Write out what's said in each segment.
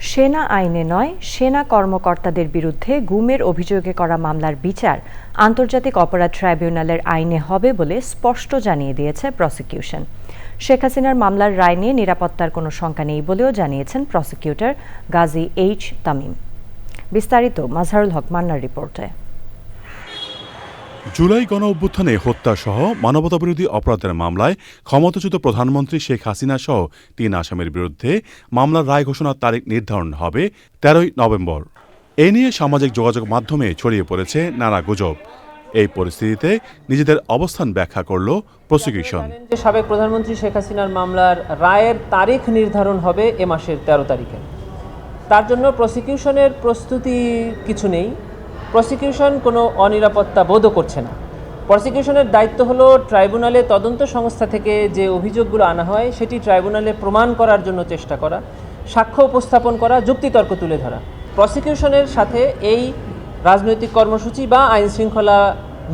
সেনা আইনে নয়, সেনা কর্মকর্তাদের বিরুদ্ধে গুমের অভিযোগে করা মামলার বিচার আন্তর্জাতিক অপরাধ ট্রাইব্যুনালের আইনে হবে বলে স্পষ্ট জানিয়ে দিয়েছে প্রসিকিউশন। শেখ হাসিনার মামলার রায় নিয়ে নিরাপত্তার কোনো শঙ্কা নেই বলেও জানিয়েছেন প্রসিকিউটর গাজী এইচ তামিম। বিস্তারিত মাজহারুল হক মান্নার রিপোর্টে। জুলাই গণ অভ্যুত্থানে হত্যাসহ মানবতাবিরোধী অপরাধের মামলায় ক্ষমতাচ্যুত প্রধানমন্ত্রী শেখ হাসিনা সহ তিন আসামির বিরুদ্ধে মামলার রায় ঘোষণার তারিখ নির্ধারণ হবে তেরোই নভেম্বর। এ নিয়ে সামাজিক যোগাযোগ মাধ্যমে ছড়িয়ে পড়েছে নানা গুজব। এই পরিস্থিতিতে নিজেদের অবস্থান ব্যাখ্যা করল প্রসিকিউশন। সাবেক প্রধানমন্ত্রী শেখ হাসিনার মামলার রায়ের তারিখ নির্ধারণ হবে এ মাসের তেরো তারিখে। তার জন্য প্রসিকিউশনের প্রস্তুতি কিছু নেই। প্রসিকিউশন কোনো অনিরাপত্তা বোধও করছে না। প্রসিকিউশনের দায়িত্ব হলো ট্রাইব্যুনালে তদন্ত সংস্থা থেকে যে অভিযোগগুলো আনা হয় সেটি ট্রাইব্যুনালে প্রমাণ করার জন্য চেষ্টা করা সাক্ষ্য উপস্থাপন করা যুক্তিতর্ক তুলে ধরা। প্রসিকিউশনের সাথে এই রাজনৈতিক কর্মসূচি বা আইন শৃঙ্খলা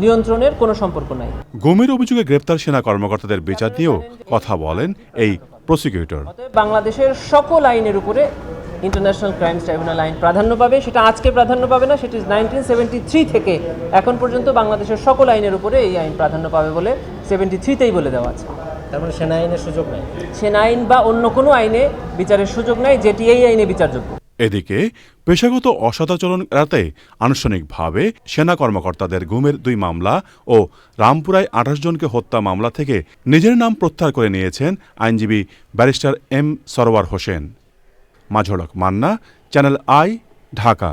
নিয়ন্ত্রণের কোনো সম্পর্ক নাই। গুমের অভিযোগে গ্রেপ্তার সেনা কর্মকর্তাদের বিচার নিয়েও কথা বলেন এই প্রসিকিউটর। বাংলাদেশের সকল আইনের উপরে ইন্টারন্যাশনাল ক্রাইমস ট্রাইব্যুনাল আইন প্রাধান্য পাবে। সেটা আজকে প্রাধান্য পাবে না সেটি নাইনটিন সেভেন্টি থ্রি থেকে। এখন পর্যন্ত বাংলাদেশের সকল আইনের উপরে এই আইন প্রাধান্য পাবে বলে সেভেন্টি থ্রিতেই বলে দেওয়া আছে। তার মানে সেনা আইনের সুযোগ নাই। সেনা আইন বা অন্য কোনো আইনে বিচারের সুযোগ নাই যেটি এই আইনে বিচারযোগ্য। এদিকে পেশাগত অসদাচরণ এড়াতে আনুষ্ঠানিকভাবে সেনা কর্মকর্তাদের গুমের দুই মামলা ও রামপুরায় আঠাশ জনকে হত্যা মামলা থেকে নিজের নাম প্রত্যাহার করে নিয়েছেন আইনজীবী ব্যারিস্টার এম সরোয়ার হোসেন। মাঝড়ক মান্না চ্যানেল আই ঢাকা।